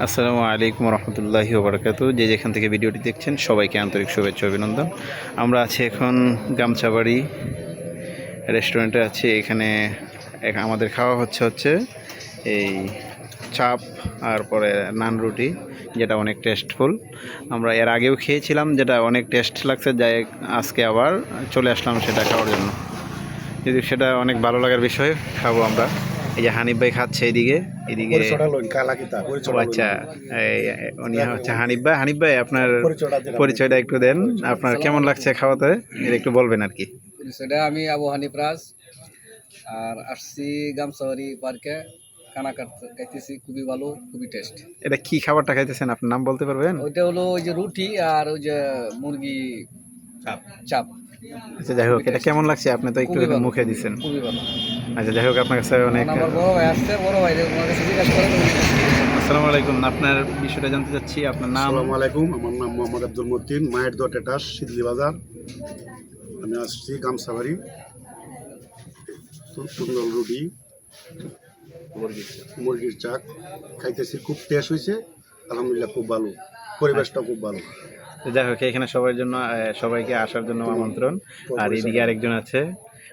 আসসালামু আলাইকুম রহমতুল্লাহি ওবরাকাত যে যেখান থেকে ভিডিওটি দেখছেন, সবাইকে আন্তরিক শুভেচ্ছা অভিনন্দন। আমরা আছি এখন গামছাবাড়ি রেস্টুরেন্টে আছি। এখানে এখ- আমাদের খাওয়া হচ্ছে হচ্ছে এই চাপ আর পরে নান রুটি, যেটা অনেক টেস্টফুল আমরা এর আগেও খেয়েছিলাম, যেটা অনেক টেস্ট লাগছে। যাই আজকে আবার চলে আসলাম সেটা খাওয়ার জন্য। যদি সেটা অনেক ভালো লাগার বিষয়, খাব আমরা। এই যে হানিফ ভাই খাচ্ছে এইদিকে এদিকে পরিচয়টা আচ্ছা উনি হচ্ছে হানিফ ভাই। হানিফ ভাই আপনার পরিচয়টা একটু দেন। আপনার কেমন লাগছে খাওয়াতে? এটা একটু বলবেন আর কি। সেটা আমি আবু হানিফ রাজ আর আসছি গামসাবাড়ি পার্কে। কাটতে খাইতেছি খুবই ভালো খুবই টেস্ট এটা কি খাবারটা খাইতেছেন? আপনার নাম বলতে পারবেন? ওইটা হলো ওই যে রুটি আর ওই যে মুরগি চাপ। চাপ। আচ্ছা যাই হোক এটা কেমন লাগছে? আপনি তো একটু। মুখে দিচ্ছেন আচ্ছা যাই হোক আপনার কাছে অনেক। আসসালামু আলাইকুম। আপনার বিষয়টা জানতে চাচ্ছি আপনার নাম? আসসালামু আলাইকুম আমার নাম মোহাম্মদ আব্দুল মতিন মায়ের দোয়া টেটাস শীতলি বাজার। আমি আসছি গামসাবাড়ি সুন্দর রুটি। মুরগির চাক। খাইতেছি খুব টেস্ট হয়েছে আলহামদুলিল্লাহ খুব ভালো। পরিবেশটা খুব ভালো। যাই হোক এখানে সবার জন্য সবাইকে আসার জন্য আমন্ত্রণ। আর এদিকে আরেকজন আছে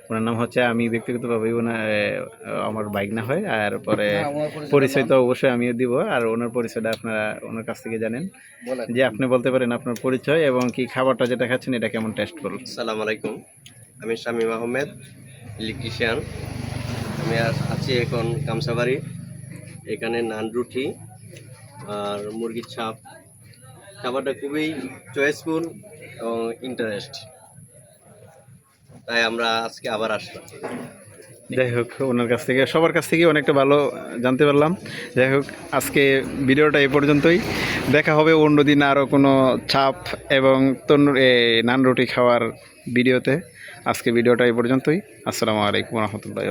ওনার নাম হচ্ছে আমি ব্যক্তিগতভাবে ওনার আমার বাইক না হয় আর পরে হ্যাঁ, পরিচয় তো অবশ্যই আমিও দিব আর ওনার পরিচয়টা আপনারা ওনার কাছ থেকে জানেন। যে আপনি বলতে পারেন আপনার পরিচয় এবং কি খাবারটা যেটা খাচ্ছেন এটা কেমন টেস্টফুল সালাম আলাইকুম আমি শামীম আহমেদ ইলেকট্রিশিয়ান আমি আছি এখন কামসাবাড়ি এখানে নান রুটি আর মুরগির ছাপ খাবারটা খুবই চয়েসফুল এবং ইন্টারেস্ট তাই আমরা আজকে আবার আসলাম। যাই হোক ওনার কাছ থেকে সবার কাছ থেকে অনেকটা ভালো জানতে পারলাম। যাই হোক আজকে ভিডিওটা এই পর্যন্তই। দেখা হবে অন্যদিন আরও কোনো চাপ এবং তন্দুর এ, নান রুটি খাওয়ার ভিডিওতে। আজকে ভিডিওটা এই পর্যন্তই। আসসালামু আলাইকুম রহমতুল্লাহ